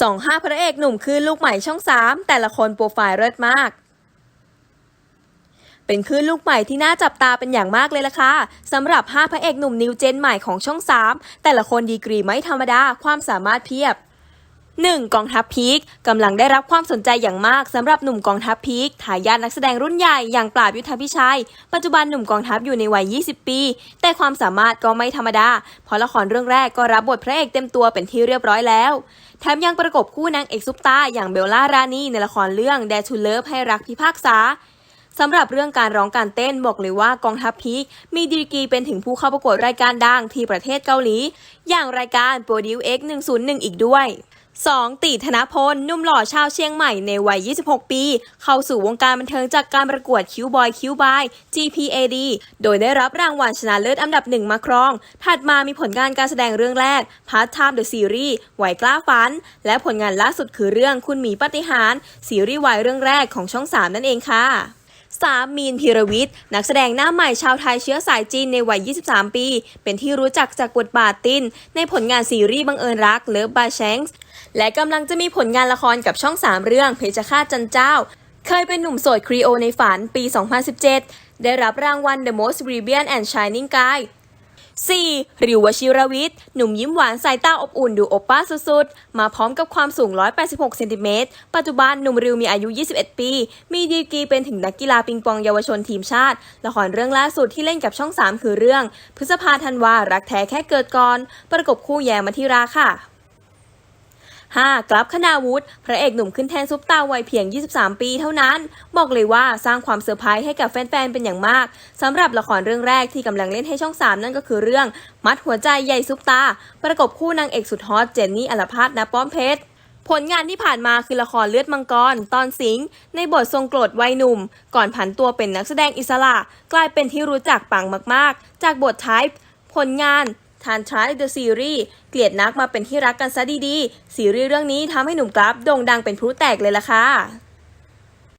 สองห้าพระเอกหนุ่มคืนลูกใหม่ช่องสามแต่ละคนโปรไฟล์เลิศมากเป็นคลื่นลูกใหม่ที่น่าจับตาเป็นอย่างมากเลยล่ะค่ะสำหรับ 5 พระเอกหนุ่มนิวเจนใหม่ของช่อง 3 แต่ละคนดีกรีไม่ธรรมดา ความสามารถเพียบ 1. กองทัพพีคกำลังได้รับความสนใจอย่างมากสำหรับหนุ่มกองทัพพีคทายาทนักแสดงรุ่นใหญ่อย่างปราบยุทธพิชัย ปัจจุบันหนุ่มกองทัพอยู่ในวัย 20 ปี แต่ความสามารถก็ไม่ธรรมดา เพราะละครเรื่องแรกก็รับบทพระเอกเต็มตัวเป็นที่เรียบร้อยแล้ว แถมยังประกบคู่นางเอกซุปตาอย่างเบลล่ารานีในละครเรื่องแดชูเลิฟให้รักพิพากษาสำหรับเรื่องการร้องการเต้นบอกเลยว่ากองทัพพีคมีดีกรีเป็นถึงผู้เข้าประกวดรายการดังที่ประเทศเกาหลี อย่างรายการ Produce X 101 อีกด้วย 2. ตีธนพลนุ่มหล่อชาวเชียงใหม่ในวัย 26 ปี เข้าสู่วงการบันเทิงจากการประกวดคิวบอยคิวบาย GPAD โดยได้รับรางวัลชนะเลิศอันดับหนึ่งมาครอง ถัดมามีผลงานการแสดงเรื่องแรก Part Time The Series ไหวกล้าฝัน และผลงานล่าสุดคือเรื่องคุณหมีปฏิหารซีรีส์วายเรื่องแรกของช่อง 3 นั่นเองค่ะ 3. มีนพีรวิทย์ นักแสดงหน้าใหม่ชาวไทยเชื้อสายจีนในวัย 23 ปี เป็นที่รู้จักจากบทบาทตินในผลงานซีรีส์บังเอิญรักเลิฟบาแชงส์ และกำลังจะมีผลงานละครกับช่อง 3 เรื่อง เพชรฆาตจันเจ้า เคยเป็นหนุ่มโสดครีโอในฝันปี 2017 ได้รับรางวัล The Most Brilliant and Shining Guy 4. ริววชิรวิทย์ หนุ่มยิ้มหวานสายตาอบอุ่นดูโอป้าสุดๆ มาพร้อมกับความสูง 186 เซนติเมตร ปัจจุบันหนุ่มริวมีอายุ 21 ปี มีดีกรีเป็นถึงนักกีฬาปิงปองเยาวชนทีมชาติ ละครเรื่องล่าสุดที่เล่นกับช่อง 3 คือเรื่อง พฤษภาธันวา รักแท้แค่เกิดก่อน ประกบคู่แยมมาธิราค่ะ 5. กลับคณาวุฒิพระเอกหนุ่มขึ้นแทนซุปตาวัยเพียง 23 ปีเท่านั้น บอกเลยว่าสร้างความเซอร์ไพรส์ให้กับแฟนๆ เป็นอย่างมากสำหรับละครเรื่องแรกที่กำลังเล่นให้ช่อง 3 นั่นก็คือเรื่อง มัดหัวใจใหญ่ซุปตา ประกบคู่นางเอกสุดฮอตเจนนี่อลภาสณป้อมเพชรผลงานที่ผ่านมาคือละครเลือดมังกร ตอนสิงในบททรงโกรธวัยหนุ่ม ก่อนผันตัวเป็นนักแสดงอิสระ กลายเป็นที่รู้จักปังมากๆ จากบทไทป์ผลงาน ทานทรายเดอะซีรีส์เกลียดนักมาเป็นที่รักกันซะดีๆ ซีรีส์เรื่องนี้ทำให้หนุ่มกราฟโด่งดังเป็นพลุแตกเลยล่ะค่ะ